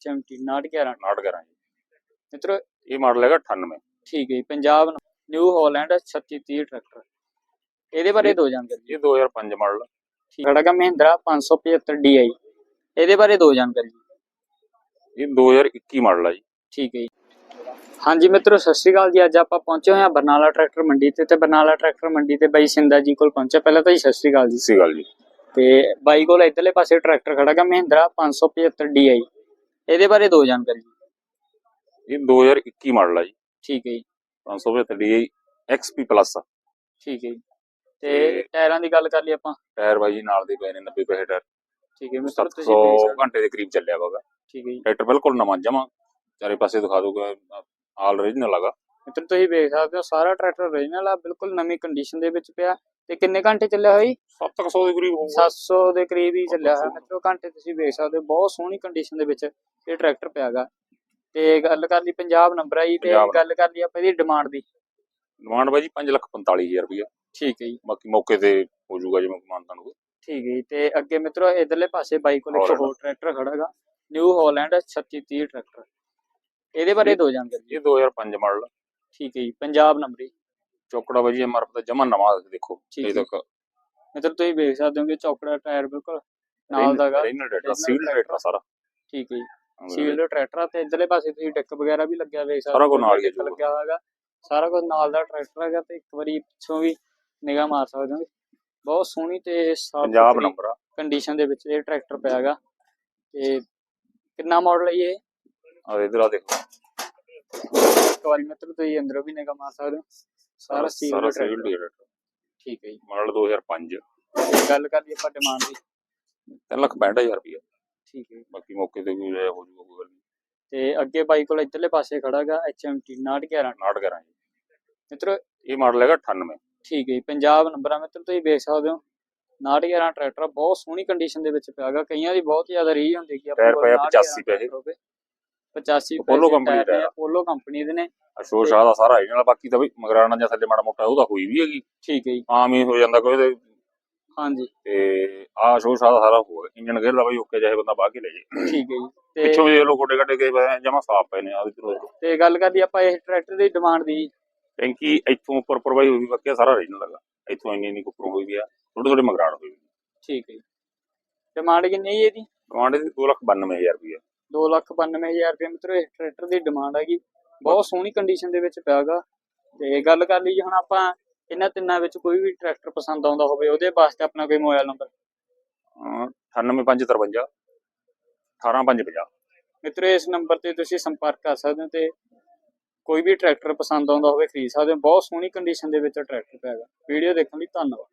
HMT 911 ਨਾਟ ਕਰਾਂ ਜੀ ਮਿੱਤਰੋ ਇਹ ਮਾਡਲ ਹੈਗਾ 98 ਠੀਕ ਹੈ ਜੀ ਪੰਜਾਬ ਨਿਊ ਹਾਲੈਂਡ 3630 ਟਰੈਕਟਰ ਇਹਦੇ ਬਾਰੇ ਦੋ ਜਾਣਕਾਰੀ ਇਹ 2005 ਮਾਡਲ ਠੀਕ। ਖੜਾਗਾ ਮਹਿੰਦਰਾ 575 DI ਇਹਦੇ ਬਾਰੇ ਦੋ ਜਾਣਕਾਰੀ ਇਹ 2021 ਮਾਡਲ ਆ ਜੀ। ਠੀਕ ਹੈ ਜੀ। ਹਾਂਜੀ ਮਿੱਤਰੋ ਸਤਿ ਸ਼੍ਰੀ ਅਕਾਲ ਜੀ। ਅੱਜ ਆਪਾਂ ਪਹੁੰਚੇ ਹੋਏ ਹਾਂ ਬਰਨਾਲਾ ਟਰੈਕਟਰ ਮੰਡੀ ਤੇ ਤੇ ਬਰਨਾਲਾ ਟਰੈਕਟਰ ਮੰਡੀ ਤੇ ਬਾਈ ਸਿੰਦਾ ਜੀ ਕੋਲ ਪਹੁੰਚੇ ਪਹਿਲਾਂ ਤਾਂ ਜੀ ਸਤਿ ਸ਼੍ਰੀ ਅਕਾਲ ਜੀ। ਸਹੀ ਗੱਲ ਜੀ। ਤੇ ਬਾਈ ਕੋਲ ਇਧਰਲੇ ਪਾਸੇ ਟਰੈਕਟਰ ਖੜਾਗਾ ਮਹਿੰਦਰਾ 575 DI ਇਹਦੇ ਬਾਰੇ ਦੋ ਜਾਣਕਾਰੀ ਇਹ 2021 ਮਾਡਲ ਆ ਜੀ। ਠੀਕ ਹੈ ਜੀ। 575 DI XP ਪਲੱਸ ਠੀਕ ਹੈ ਜੀ। ਤੇ ਟਾਇਰਾਂ ਦੀ ਗੱਲ ਕਰ ਲਈ ਆਪਾਂ। ਟਾਇਰ ਬਾਈ ਜੀ ਨਾਲ ਦੇ ਪਏ ਨੇ 90 ਪੈਸੇ ਟਾਇਰ। ਠੀਕ ਹੈ ਮਿੱਤਰ ਤੁਸੀਂ 700 ਦੇਖ ਸਕਦੇ ਹੋ। ਘੰਟੇ ਦੇ ਕਰੀਬ ਚੱਲਿਆ ਹੋਗਾ ਠੀਕ ਹੈ ਜੀ। ਟਰੈਕਟਰ ਬਿਲਕੁਲ ਨਵਾਂ ਜਮਾ। ਚਾਰੇ ਪਾਸੇ ਦਿਖਾ ਦੂਗਾ ਆਲ ਓਰੀਜਨਲ ਹੈਗਾ। ਮਿੱਤਰ ਤੁਸੀਂ ਵੇਖ ਸਕਦੇ ਹੋ ਸਾਰਾ ਟਰੈਕਟਰ ਓਰੀਜਨਲ ਆ ਬਿਲਕੁਲ ਨਵੀਂ ਕੰਡੀਸ਼ਨ ਦੇ ਵਿੱਚ ਪਿਆ। ਤੇ ਕਿੰਨੇ ਘੰਟੇ ਚੱਲਿਆ ਜੀ? 700 ਦੇ ਕਰੀਬ ਹੋਊਗਾ। 700 ਦੇ ਕਰੀਬ ਹੀ ਚੱਲਿਆ ਹੋਇਆ। ਮਿੱਤਰੋ ਘੰਟੇ ਤੁਸੀਂ ਵੇਖ ਸਕਦੇ ਹੋ ਬਹੁਤ ਸੋਹਣੀ ਕੰਡੀਸ਼ਨ ਦੇ ਵਿੱਚ ਇਹ ਟਰੈਕਟਰ ਪਿਆਗਾ ਤੇ ਗੱਲ ਕਰ ਲਈ ਪੰਜਾਬ ਨੰਬਰ ਆ ਜੀ ਤੇ ਪੰਜਾਬ ਗੱਲ ਕਰ ਲਈ ਆਪਾਂ ਇਹਦੀ ਡਿਮਾਂਡ ਦੀ। ਡਿਮਾਂਡ ਬਾਈ ਜੀ 545000 ਰੁਪਇਆ ਠੀਕ ਹੈ ਜੀ। ਬਾਕੀ ਮੌਕੇ ਤੇ ਹੋ ਜਾਊਗਾ ਜਿਵੇਂ ਮਾਨਤਾ ਨੂੰ ਠੀਕ ਹੈ ਜੀ ਤੇ ਅੱਗੇ ਮਿੱਤਰੋ ਇਧਰਲੇ ਪਾਸੇ ਬਾਈ ਕੋਲ ਇੱਕ। ਹੋਰ ਟਰੈਕਟਰ ਖੜਾਗਾ ਨਿਊ ਹਾਲੈਂਡ 3630 ਟਰੈਕਟਰ ਇਹਦੇ ਬਾਰੇ ਦੋ ਜਾਣਕਾਰੀ ਇਹ 2005 ਮਾਡਲ ਠੀਕ ਹੈ ਜੀ ਪੰਜਾਬ ਨੰਬਰ ਚੋਕੜਾ ਬਾਈ ਜੀ ਐਮਆਰਐਫ ਦਾ ਜਮਾ ਨਵਾਂ ਦੇਖੋ ਇਹ। ਤੱਕ। ਮਿੱਤਰ ਤੁਸੀਂ ਵੇਖ ਸਕਦੇ ਹੋ ਕਿ ਚੌਕੜਾ ਟਾਇਰ ਬਿਲਕੁਲ ਨਾਲ ਦਾਗਾ ਰੀਨਲ Original ਸੀਲ ਟਰੈਕਟਰ ਸਾਰਾ। ਠੀਕ ਹੈ ਜੀ। ਸੀਲਡ ਟਰੈਕਟਰ ਤੇ ਇਧਰਲੇ ਪਾਸੇ ਤੁਸੀਂ ਡੈਕ ਵਗੈਰਾ ਵੀ ਲੱਗਿਆ ਵੇਖ ਸਕਦੇ ਸਾਰਾ ਕੁਝ ਨਾਲ ਹੀ ਲੱਗਿਆ ਹੋਇਆਗਾ ਸਾਰਾ ਕੁਝ ਨਾਲ ਦਾ ਟਰੈਕਟਰ ਹੈਗਾ ਤੇ ਇੱਕ ਵਾਰੀ ਪਿੱਛੋਂ ਵੀ ਨਿਗਾਹ ਮਾਰ ਸਕਦੇ ਹੋ ਬਹੁਤ ਸੋਹਣੀ ਤੇ ਪੰਜਾਬ ਨੰਬਰ ਆ। ਕੰਡੀਸ਼ਨ ਦੇ ਵਿੱਚ ਇਹ ਟਰੈਕਟਰ ਪਿਆਗਾ ਤੇ ਕਿੰਨਾ ਮਾਡਲ ਹੈ ਇਹ? ਆ ਇਧਰ ਆ ਦੇਖੋ। ਇੱਕ ਵਾਰੀ ਮਿੱਤਰ ਤੁਸੀਂ ਅੰਦਰੋਂ ਵੀ ਨਿਗਾਹ ਮਾਰ ਸਕਦੇ ਹੋ। ਸਾਰਾ ਸੀਲ ਟਰੈਕਟਰ। ਠੀਕ ਹੈ ਜੀ। ਮਾਡਲ 2005 ਤੇ ਗੱਲ ਕਰੀਏ ਆਪਾਂ ਡਿਮਾਂਡ ਦੀ। 3 ਲੱਖ 65000 ਰੁਪਇਆ ਠੀਕ ਹੈ। ਬਾਕੀ ਮੌਕੇ ਤੇ ਕੋਈ ਹੋ ਜਾਊਗਾ ਕੋਈ ਗੱਲ ਨਹੀਂ ਤੇ ਅੱਗੇ ਬਾਈ ਕੋਲ ਇਧਰਲੇ ਪਾਸੇ ਖੜਾਗਾ HMT 911 ਨਾਟ ਕਰਾਂ ਜੀ ਮਿੱਤਰੋ ਇਹ ਮਾਡਲ ਹੈਗਾ 98 ਠੀਕ ਹੈ ਜੀ ਪੰਜਾਬ ਨੰਬਰ ਆ ਮਿੱਤਰ ਤੁਸੀਂ ਵੇਖ ਸਕਦੇ ਹੋ 911 ਟਰੈਕਟਰ ਬਹੁਤ ਸੋਹਣੀ ਕੰਡੀਸ਼ਨ ਦੇ ਵਿੱਚ ਪਿਆਗਾ ਕਈਆਂ ਦੀ ਬਹੁਤ ਜ਼ਿਆਦਾ ਰੀਝ ਹੁੰਦੀ ਕਿ 911 85 ਪੈਸੇ। ਟਰੈਕਟਰ ਹੋਵੇ। 85 Apollo ਪੈਸੇ company ਟਾਇਰ ਨੇ ਦਾ। ਅਪੋਲੋ ਕੰਪਨੀ ਦੇ ਨੇ ਅਸ਼ੋਕ ਸ਼ਾਹ ਦਾ ਸਾਰਾ ਇਹਨਾਂ ਬਾਕੀ ਤਾਂ ਬਈ ਮਗਰਾਣਾ ਜਾਂ ਥੱਲੇ ਮਾੜਾ ਮੋਟਾ ਉਹਦਾ ਹੋਈ ਵੀ ਹੈਗੀ ਠੀਕ ਹੈ ਜੀ ਆਮ ਹੀ ਹੋ ਜਾਂਦਾ ਕੋਈ ਹਾਂਜੀ। ਤੇ ਆ ਸਾਰਾ ਹੋਊਗਾ ਇੰਜਨ ਗੇਅਰ ਦਾ ਬਈ ਓਕੇ ਚਾਹੇ ਬੰਦਾ ਬਾਹ ਕੇ ਲੈ ਜੇ। ਠੀਕ ਹੈ ਜੀ। ਤੇ ਪਿੱਛੋਂ ਵੀ ਇਹ ਲੋ ਗੋਡੇ ਗੱਡੇ ਕੇ ਜਮਾ ਸਾਫ਼ ਪਏ ਨੇ ਆ ਦੇਖੋ ਤੇ ਗੱਲ ਕਰਦੀ ਆਪਾਂ ਇਸ ਟਰੈਕਟਰ ਦੀ ਡਿਮਾਂਡ ਦੀ। ਟੈਂਕੀ ਇੱਥੋਂ ਉੱਪਰ ਉੱਪਰ ਬਾਈ ਹੋਈ ਵੀ ਬਾਕੀ ਸਾਰਾ ਰੀਜਨਲ ਹੈਗਾ। ਇੱਥੋਂ ਇੰਨੀ ਇੰਨੀ ਕੁ ਉੱਪਰੋਂ ਹੋਈ ਵੀ ਆ ਥੋੜੇ ਥੋੜੇ ਮਗਰਾੜ ਹੋਈ ਵੀ ਠੀਕ ਹੈ ਜੀ। ਡਿਮਾਂਡ ਕਿੰਨੀ ਹੈ ਇਹਦੀ? ਕਮਾਂਡ ਦੀ 292000 ਰੁਪਇਆ 292000 ਰੁਪਏ ਮਿੱਤਰੋ ਇਸ ਟਰੈਕਟਰ ਦੀ ਡਿਮਾਂਡ ਹੈਗੀ। ਬਹੁਤ ਸੋਹਣੀ ਕੰਡੀਸ਼ਨ ਦੇ ਵਿੱਚ ਪਿਆਗਾ ਤੇ ਗੱਲ ਕਰ ਲਈ ਜੇ ਹੁਣ ਆਪਾਂ ਇਹਨਾਂ ਤਿੰਨਾਂ ਵਿੱਚ ਕੋਈ ਵੀ ਟਰੈਕਟਰ ਪਸੰਦ ਆਉਂਦਾ ਹੋਵੇ ਉਹਦੇ ਵਾਸਤੇ ਆਪਣਾ ਕੋਈ ਮੋਬਾਈਲ ਨੰਬਰ 98553 18550 ਮਿੱਤਰੋ ਇਸ ਨੰਬਰ ਤੇ ਤੁਸੀਂ ਸੰਪਰਕ ਕਰ ਸਕਦੇ ਹੋ ਤੇ ਕੋਈ ਵੀ ਟਰੈਕਟਰ ਪਸੰਦ ਆਉਂਦਾ ਹੋਵੇ ਖਰੀਦ ਸਕਦੇ ਹੋ। ਬਹੁਤ ਸੋਹਣੀ ਕੰਡੀਸ਼ਨ ਦੇ ਵਿੱਚ ਟਰੈਕਟਰ ਪਿਆਗਾ ਵੀਡੀਓ ਦੇਖਣ ਲਈ ਧੰਨਵਾਦ।